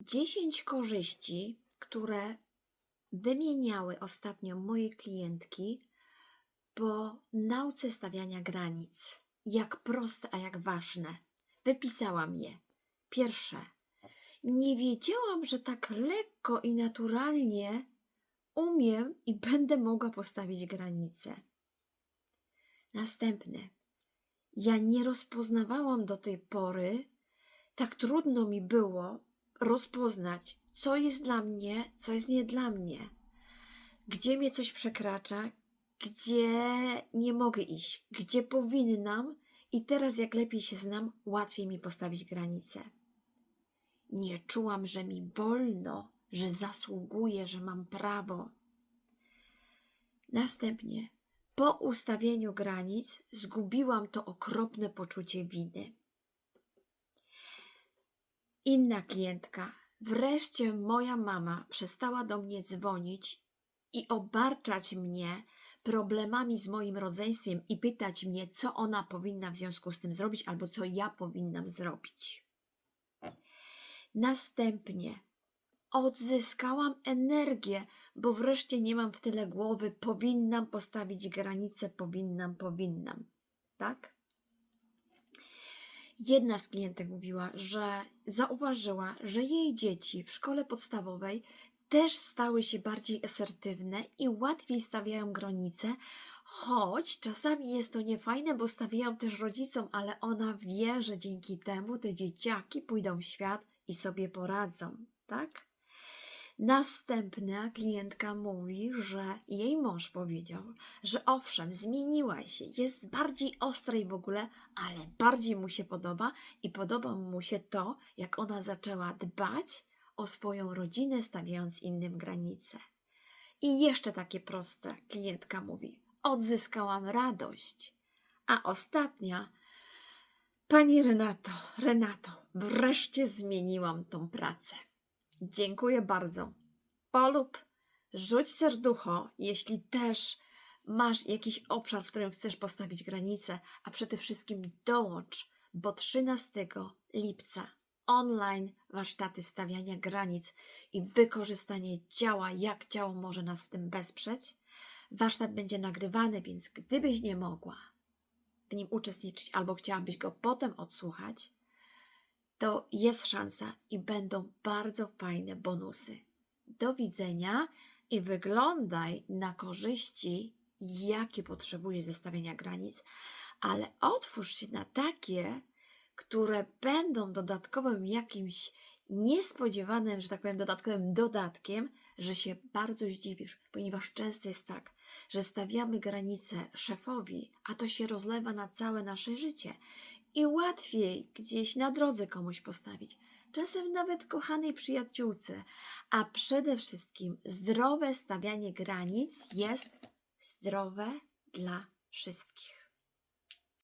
10 korzyści, które wymieniały ostatnio moje klientki po nauce stawiania granic. Jak proste, a jak ważne. Wypisałam je. Pierwsze. Nie wiedziałam, że tak lekko i naturalnie umiem i będę mogła postawić granice. Następne. Ja nie rozpoznawałam do tej pory, tak trudno mi było rozpoznać, co jest dla mnie, co jest nie dla mnie, gdzie mnie coś przekracza, gdzie nie mogę iść, gdzie powinnam, i teraz, jak lepiej się znam, łatwiej mi postawić granice. Nie czułam, że mi wolno, że zasługuję, że mam prawo. Następnie, po ustawieniu granic, zgubiłam to okropne poczucie winy. Inna klientka. Wreszcie moja mama przestała do mnie dzwonić i obarczać mnie problemami z moim rodzeństwem i pytać mnie, co ona powinna w związku z tym zrobić, albo co ja powinnam zrobić. Następnie odzyskałam energię, bo wreszcie nie mam w tyle głowy, powinnam postawić granice, powinnam, powinnam. Tak? Jedna z klientek mówiła, że zauważyła, że jej dzieci w szkole podstawowej też stały się bardziej asertywne i łatwiej stawiają granice, choć czasami jest to niefajne, bo stawiają też rodzicom, ale ona wie, że dzięki temu te dzieciaki pójdą w świat i sobie poradzą, tak? Następna klientka mówi, że jej mąż powiedział, że owszem, zmieniła się, jest bardziej ostra i w ogóle, ale bardziej mu się podoba i podoba mu się to, jak ona zaczęła dbać o swoją rodzinę, stawiając innym granice. I jeszcze takie proste, klientka mówi, odzyskałam radość. A ostatnia, Pani Renato, Renato, wreszcie zmieniłam tą pracę. Dziękuję bardzo. Polub, rzuć serducho, jeśli też masz jakiś obszar, w którym chcesz postawić granicę, a przede wszystkim dołącz, bo 13 lipca online warsztaty stawiania granic i wykorzystanie działa, jak ciało może nas w tym wesprzeć. Warsztat będzie nagrywany, więc gdybyś nie mogła w nim uczestniczyć albo chciałabyś go potem odsłuchać, to jest szansa i będą bardzo fajne bonusy. Do widzenia i wyglądaj na korzyści, jakie potrzebujesz zestawienia granic, ale otwórz się na takie, które będą dodatkowym jakimś niespodziewanym, że tak powiem, dodatkowym dodatkiem, że się bardzo zdziwisz, ponieważ często jest tak, że stawiamy granice szefowi, a to się rozlewa na całe nasze życie i łatwiej gdzieś na drodze komuś postawić. Czasem nawet kochanej przyjaciółce, a przede wszystkim zdrowe stawianie granic jest zdrowe dla wszystkich.